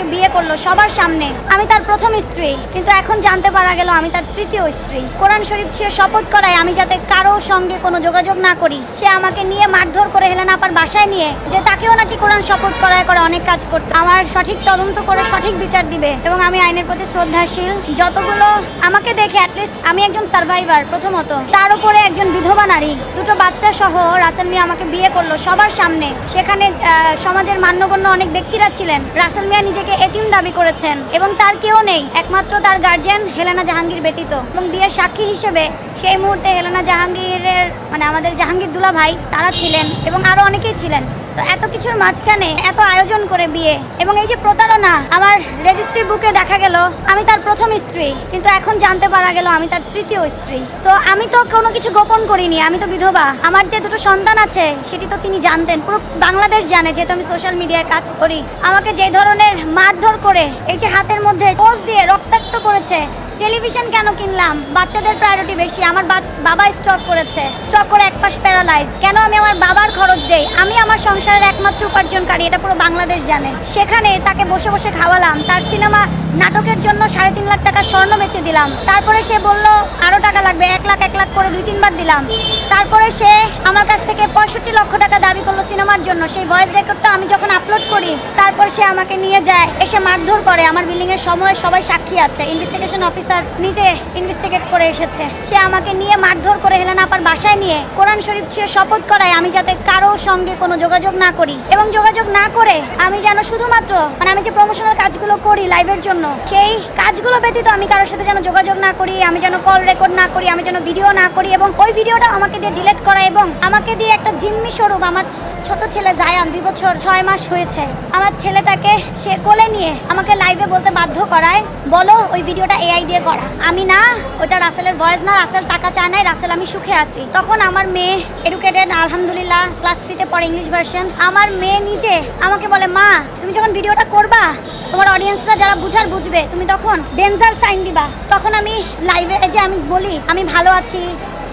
আমাকে বিয়ে করল সবার সামনে। আমি তার প্রথম স্ত্রী, কিন্তু এখন জানতে পারা গেল আমি তার তৃতীয় স্ত্রী। কোরআন শরীফ ছুঁয়ে শপথ করায় আমি যাতে কারও সঙ্গে কোনো যোগাযোগ না করি। সে আমাকে নিয়ে মারধর করে হেলেনা আপার বাসায় নিয়ে, যে তাকেও নাকি কোরআন শপথ করায় করে অনেক কাজ করতে। আমার সঠিক তদন্ত করে সঠিক বিচার দিবে এবং আমি আইনের প্রতি শ্রদ্ধাশীল। যতগুলো আমাকে দেখে অ্যাটলিস্ট আমি একজন সার্ভাইভার প্রথমত। তার উপরে একজন বিধবা নারী। দুটো বাচ্চা সহ রাসেল মিয়া আমাকে বিয়ে করল সবার সামনে। সেখানে সমাজের মান্যগণ্য অনেক ব্যক্তিরা ছিলেন। রাসেল মিয়া নিজেকে এতিম দাবি করেছেন এবং তার কেউ নেই, একমাত্র তার গার্জিয়ান হেলানা জাহাঙ্গীর ব্যতীত। এবং বিয়ের সাক্ষী হিসেবে সেই মুহূর্তে হেলানা জাহাঙ্গীরের মানে আমাদের জাহাঙ্গীর দুলা ভাই তারা ছিলেন এবং আরও অনেকেই ছিলেন। তো এত কিছুর মাঝখানে এত আয়োজন করে বিয়ে এবং এই যে প্রতারণা, আমার রেজিস্ট্রি বুকে দেখা গেল, আমি তার প্রথম স্ত্রী, কিন্তু এখন জানতে পারা গেল আমি তার তৃতীয় স্ত্রী। তো আমি তো কোনো কিছু গোপন করিনি, আমি তো বিধবা। আমার যে দুটো সন্তান আছে, সেটি তো তিনি জানতেন। পুরো বাংলাদেশ জানে, যেহেতু আমি সোশ্যাল মিডিয়ায় কাজ করি। আমাকে যে ধরনের মারধর করে, এই যে হাতের মধ্যে পোজ দিয়ে রক্তাক্ত করেছে টেলিভিশন কেন কিনলাম? বাচ্চাদের প্রায়োরিটি বেশি। আমার বাবা স্টক করেছে। স্টক করে এক পাশ প্যারালাইজ কেন আমি আমার বাবার খরচ দেই? আমি আমার সংসারের একমাত্র উপার্জনকারী, এটা পুরো বাংলাদেশ জানে। সেখানে তাকে বসে বসে খাওয়ালাম। তার সিনেমা নাটকের জন্য সাড়ে তিন লাখ টাকা স্বর্ণ বেচে দিলাম। তারপরে সে বলল, আরও টাকা লাগবে। এক লাখ এক লাখ করে দুই, তিনবার দিলাম। তারপরে সে আমার কাছ থেকে পঁয়ষট্টি লক্ষ টাকা দাবি করল সিনেমার জন্য। সেই ভয়েস রেকর্ডটা আমি যখন আপলোড করি, তারপর সে আমাকে নিয়ে যায়। এসে মারধর করে। আমার বিল্ডিং এর সময় সবাই সাক্ষী আছে। ইনভেস্টিগেশন অফিসার নিজে ইনভেস্টিগেট করে এসেছে। সে আমাকে নিয়ে মারধর করে হেলেনা আপার বাসায় নিয়ে কোরআন শরীফ ছুঁয়ে শপথ করায় আমি যাতে কারও সঙ্গে কোনো যোগাযোগ না করি। এবং যোগাযোগ না করে আমি যেন শুধুমাত্র মানে আমি যে প্রমোশনাল কাজগুলো করি লাইভের জন্য, সেই কাজগুলো ব্যতীত আমি কারোর সাথে যেন যোগাযোগ না করি, আমি যেন কল রেকর্ড না করি, আমি যেন ভিডিও না করি এবং ওই ভিডিওটা আমাকে দিয়ে ডিলিট করা এবং আমাকে দিয়ে একটা জিম্মি স্বরূপ আমার ছোট ছেলে জায়ান দুই বছর ছয় মাস হয়েছে। আমার ছেলেটাকে সে কোলে নিয়ে আমাকে লাইভে বলতে বাধ্য করায়, বলো, ওই ভিডিওটা এআই দিয়ে করা। আমি না, ওটা রাসেলের ভয়েস না, রাসেল টাকা চায় নাই, রাসেল আমি সুখে আছি। তখন আমার মেয়ে এডুকেটেড আলহামদুলিল্লাহ ক্লাস থ্রিতে পড়ে ইংলিশ ভার্সন আমার মেয়ে নিজে আমাকে বলে, মা, তুমি যখন ভিডিওটা করবা, তোমার অডিয়েন্সরা যারা বুঝার বুঝবে, তুমি তখন ডেঞ্জার সাইন দিবা। তখন আমি লাইভে যে আমি বলি, আমি ভালো আছি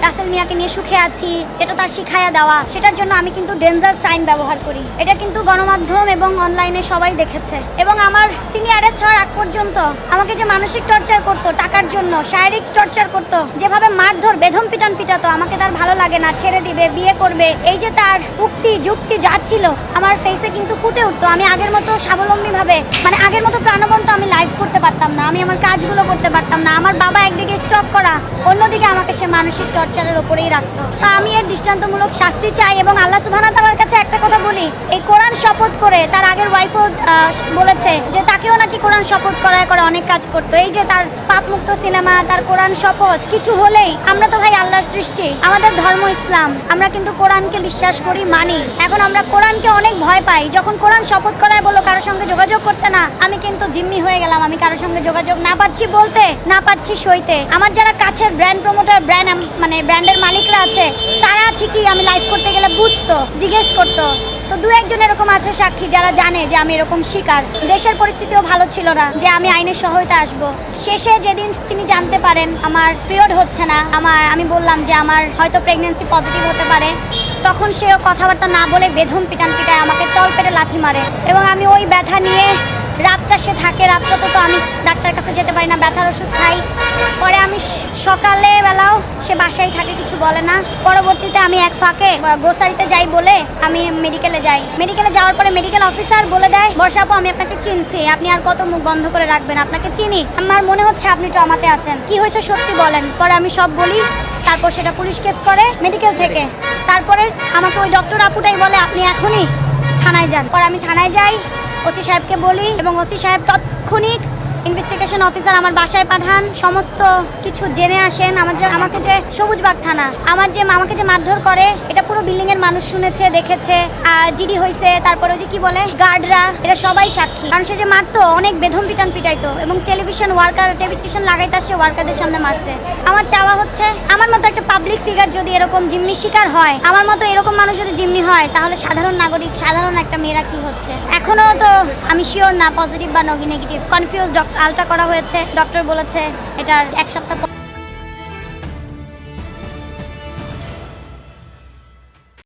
রাসেল মিয়াকে নিয়ে সুখে আছি, যেটা তার শিখায়া দেওয়া, সেটার জন্য আমি কিন্তু ডেঞ্জার সাইন ব্যবহার করি। এটা কিন্তু গণমাধ্যম এবং অনলাইনে সবাই দেখেছে। এবং আমার তিনি অ্যারেস্ট হওয়ার আগ পর্যন্ত আমাকে যে মানসিক টর্চার করতো টাকার জন্য, শারীরিক টর্চার করতো, যেভাবে মারধর, বেধম পিটান পিটাতো, আমাকে তার ভালো লাগে না, ছেড়ে দিবে, বিয়ে করবে, এই যে তার উক্তি, যুক্তি যা ছিল, আমার ফেসে কিন্তু ফুটে উঠতো। আমি আগের মতো স্বাবলম্বী ভাবে মানে আগের মতো প্রাণবন্ত আমি লাইভ করতে পারতাম না। আমি আমার কাজগুলো করতে পারতাম না। আমার বাবা একদিকে স্টক করা আমাকে সে মানসিক টর্চারের ওপরেই রাখতো। আমি এর দৃষ্টান্তমূলক শাস্তি চাই এবং আল্লাহ একটা কথা বলি। এই কোরআন শপথ করে তার আগের ওয়াইফও বলেছে যে তাকেও নাকি কোরআন শপথ করায় করে অনেক কাজ করতো। এই যে তার পাপ মুক্ত সিনেমা, তার কোরআন শপথ, কিছু হলেই আমরা তো ভাই আল্লাহর সৃষ্টি, আমাদের ধর্ম ইসলাম, আমরা কিন্তু কোরআনকে বিশ্বাস করি, মানি। এখন আমরা কোরআনকে অনেক ভয় পাই। যখন কোরআন শপথ করায় বলল, কারোর সঙ্গে যোগাযোগ করতে না, আমি কিন্তু জিম্মি হয়ে গেলাম, আমি কারোর সঙ্গে যোগাযোগ না পারছি বলতে, না পারছি সইতে। আমার যারা কাছের ব্র্যান্ড প্রমোটার ব্র্যান্ড মানে ব্র্যান্ডের মালিকরা আছে তারা ঠিকই আমি লাইভ করতে গেলে বুঝতো, জিজ্ঞেস করতো। তো দু একজন এরকম আছে সাক্ষী যারা জানে যে আমি এরকম শিকার। দেশের পরিস্থিতিও ভালো ছিল না যে আমি আইনের সহায়তা আসব। শেষে যেদিন তিনি জানতে পারেন, আমার পিরিয়ড হচ্ছে না, আমার আমি বললাম যে, আমার হয়তো প্রেগনেন্সি পজিটিভ হতে পারে। তখন সে কথাবার্তা না বলে বেধম পিটান পিটায় আমাকে তল পেটে লাথি মারে এবং আমি ওই ব্যথা নিয়ে রাতটা সে থাকে রাতটা তো তো আমি ডাক্তার কাছে যেতে পারি না, ব্যথার ওষুধ খাই। পরে আমি সকালে বেলাও সে বাসায় থাকে, কিছু বলে না। পরবর্তীতে আমি এক ফাঁকে গ্রোসারিতে যাই বলে আমি মেডিকেলে যাই। মেডিকেলে যাওয়ার পরে মেডিকেল অফিসার বলে দেয় বর্ষাপু আমি আপনাকে চিনছি। আপনি আর কত মুখ বন্ধ করে রাখবেন? আপনাকে চিনি? আমার মনে হচ্ছে আপনি ট্রমাতে আছেন। কি হয়েছে সত্যি বলেন। পরে আমি সব বলি, তারপর সেটা পুলিশ কেস করে মেডিকেল থেকে। তারপরে আমাকে ওই ডক্টর আপুটাই বলে, আপনি এখনই থানায় যান। পরে আমি থানায় যাই ওসি সাহেবকে বলি এবং ওসি সাহেব তৎক্ষণিক ইনভেস্টিগেশন অফিসার আমার বাসায় পাঠান। সমস্ত কিছু জেনে আসেন। আমার যে আমাকে যে সবুজবাগ থানা, আমার যে আমাকে যে মারধর করে, এটা পুরো বিল্ডিং এর মানুষ শুনেছে, দেখেছে জিডি হয়েছে তারপরে ওই যে কি বলে গার্ডরা এটা সবাই সাক্ষী। কারণ সে যে মারতো, অনেক বেধম পিটান পিটাইতো এবং টেলিভিশন ওয়ার্কার টেলিভিশন লাগাইতে আসে ওয়ার্কারদের সামনে মারছে। আমার চাওয়া হচ্ছে, আমার মতো একটা পাবলিক ফিগার যদি এরকম জিম্মি শিকার হয়, আমার মতো এরকম মানুষ যদি জিম্মি হয়, তাহলে সাধারণ নাগরিক, সাধারণ একটা মেয়েরা কি হচ্ছে? এখনও তো আমি শিওর না পজিটিভ বা নগি নেগেটিভ কনফিউজ আলটা করা হয়েছে ডক্টর বলেছে, এটার এক সপ্তাহ